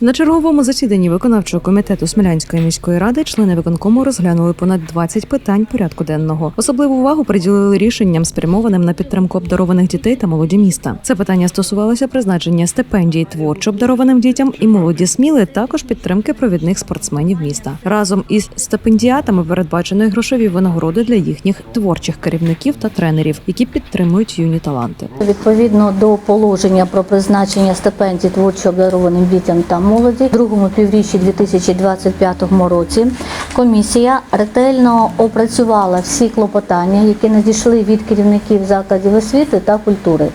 На черговому засіданні виконавчого комітету Смілянської міської ради члени виконкому розглянули понад 20 питань порядку денного. Особливу увагу приділили рішенням, спрямованим на підтримку обдарованих дітей та молоді міста. Це питання стосувалося призначення стипендій творчо обдарованим дітям і молоді сміли, також підтримки провідних спортсменів міста. Разом із стипендіатами передбачено й грошові винагороди для їхніх творчих керівників та тренерів, які підтримують юні таланти. Відповідно до положення про призначення стипендій творчо обдарованим дітям та молоді, в другому півріччі 2025 році комісія ретельно опрацювала всі клопотання, які надійшли від керівників закладів освіти та культури.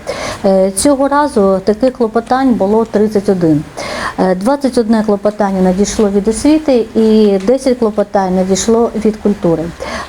Е, Цього разу таких клопотань було 31. Е, 21 клопотання надійшло від освіти і 10 клопотань надійшло від культури.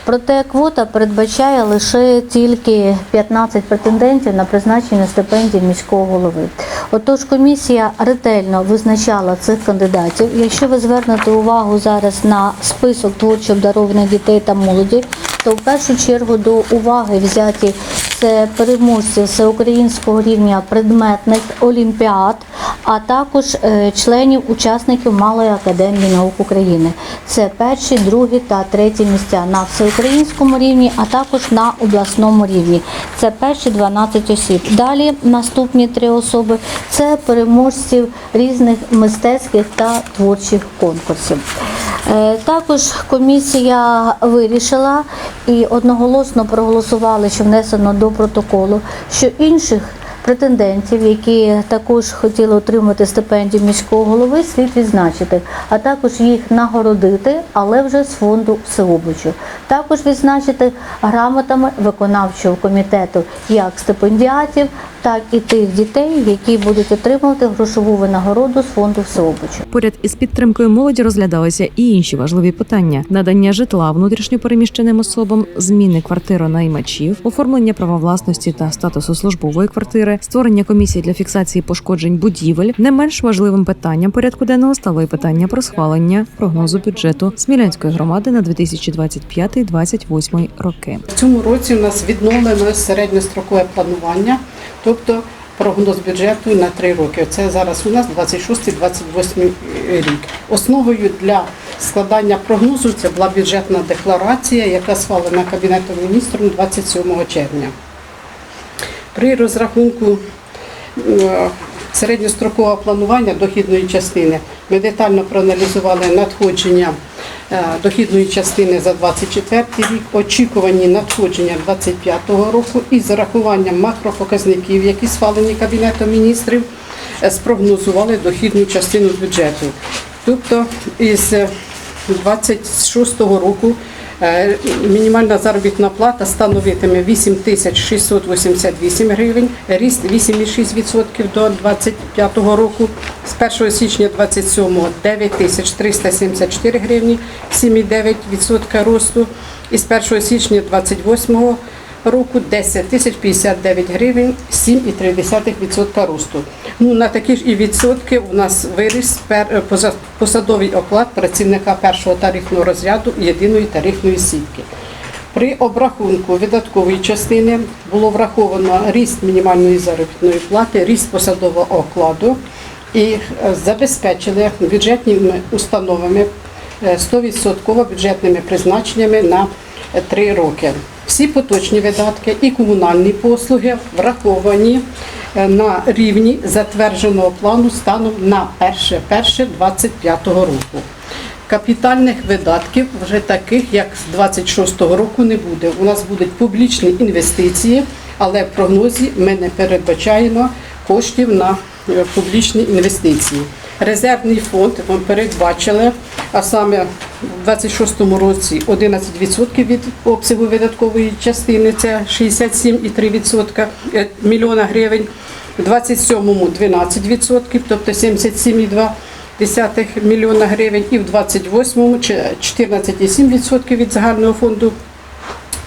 Проте квота передбачає лише тільки 15 претендентів на призначення стипендій міського голови. Отож, комісія ретельно визначала цих кандидатів. Якщо ви звернете увагу зараз на список творчо обдарованих дітей та молоді, то в першу чергу до уваги взяті це переможці всеукраїнського рівня предметних олімпіад, а також е, членів учасників Малої академії наук України. Це перші, другі та треті місця на всеукраїнському рівні, а також на обласному рівні. Це перші 12 осіб. Далі наступні три особи це переможців різних мистецьких та творчих конкурсів. Е, Також комісія вирішила і одноголосно проголосували, що внесено до протоколу, що інших претендентів, які також хотіли отримати стипендію міського голови, слід відзначити, а також їх нагородити, але вже з фонду всеобучу. Також відзначити грамотами виконавчого комітету як стипендіатів, так і тих дітей, які будуть отримувати грошову винагороду з фонду всеобучу. Поряд із підтримкою молоді розглядалися і інші важливі питання: надання житла внутрішньопереміщеним особам, зміни квартиронаймачів, оформлення права власності та статусу службової квартири, створення комісії для фіксації пошкоджень будівель. Не менш важливим питанням порядку денного стало і питання про схвалення прогнозу бюджету Смілянської громади на 2025-2028 роки. В цьому році у нас відновлено середньострокове планування, тобто прогноз бюджету на три роки. Це зараз у нас 26-28 рік. Основою для складання прогнозу це була бюджетна декларація, яка схвалена Кабінетом міністрів 27 червня. При розрахунку середньострокового планування дохідної частини ми детально проаналізували надходження е, дохідної частини за 24 рік, очікувані надходження 25 року із зарахуванням макропоказників, які схвалені Кабінетом міністрів, е, спрогнозували дохідну частину бюджету. Тобто із 26 року Е, Мінімальна заробітна плата становитиме 8 тисяч 688 гривень, ріст 8,6% до 2025 року. З 1 січня 27 9 тисяч 374 гривні, 7,9% росту. І з 1 січня 28 року 10 тисяч 59 гривень, 7,3% росту. Ну, на такі ж і відсотки у нас виріс посадовий оклад працівника першого тарифного розряду єдиної тарифної сітки. При обрахунку видаткової частини було враховано ріст мінімальної заробітної плати, ріст посадового окладу і е, забезпечили бюджетними установами е, 100% бюджетними призначеннями на е, три роки. Всі поточні видатки і комунальні послуги враховані е, на рівні затвердженого плану станом на 1.1.25 року. Капітальних видатків вже таких, як з 26-го року, не буде. У нас будуть публічні інвестиції, але в прогнозі ми не передбачаємо коштів на е, публічні інвестиції. Резервний фонд ми передбачили, а саме в 26-му році 11% від обсягу видаткової частини, це 67,3% е, мільйона гривень, в 27-му 12%, тобто 77,2% десятих мільйона гривень, і в 28-му 14,7% від загального фонду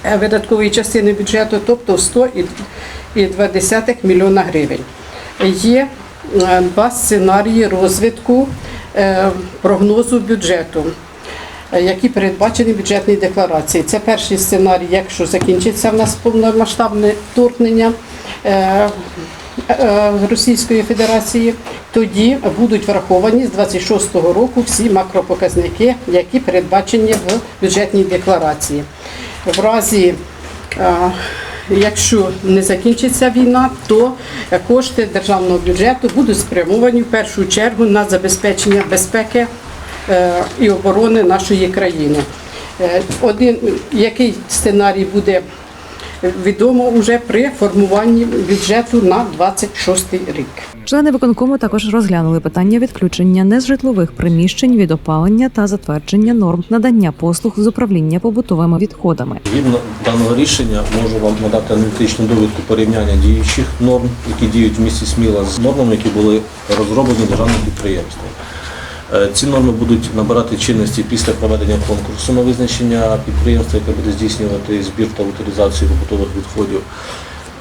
е, видаткової частини бюджету, тобто 100,2 мільйона гривень. Є е, два сценарії розвитку прогнозу бюджету. Е, Які передбачені в бюджетній декларації. Це перший сценарій, якщо закінчиться в нас повномасштабне вторгнення, е, е, Російської Федерації, тоді будуть враховані з 26-го року всі макропоказники, які передбачені в бюджетній декларації. В разі Якщо не закінчиться війна, то кошти державного бюджету будуть спрямовані в першу чергу на забезпечення безпеки і оборони нашої країни. Е, Один який сценарій буде відомо вже при формуванні бюджету на 26 рік. Члени виконкому також розглянули питання відключення нежитлових приміщень від опалення та затвердження норм надання послуг з управління побутовими відходами. Згідно даного рішення можу вам надати аналітичну довідку порівняння діючих норм, які діють в місті Сміла, з нормами, які були розроблені державним підприємством. Е, Ці норми будуть набирати чинності після проведення конкурсу на визначення підприємства, яке буде здійснювати збір та утилізацію побутових відходів.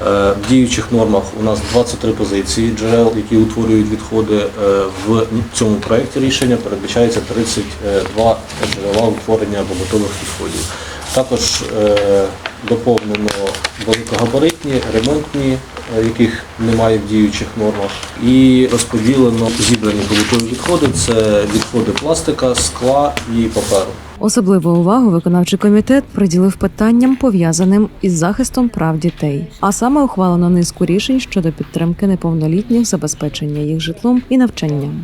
Е, В діючих нормах у нас 23 позиції джерел, які утворюють відходи. Е, В цьому проєкті рішення передбачається 32 джерела утворення побутових відходів. Також доповнено великогабаритні, ремонтні, яких немає в діючих нормах, і розподілено зібрані побутові відходи. Це відходи пластика, скла і паперу. Особливу увагу виконавчий комітет приділив питанням, пов'язаним із захистом прав дітей. А саме ухвалено низку рішень щодо підтримки неповнолітніх, забезпечення їх житлом і навчанням.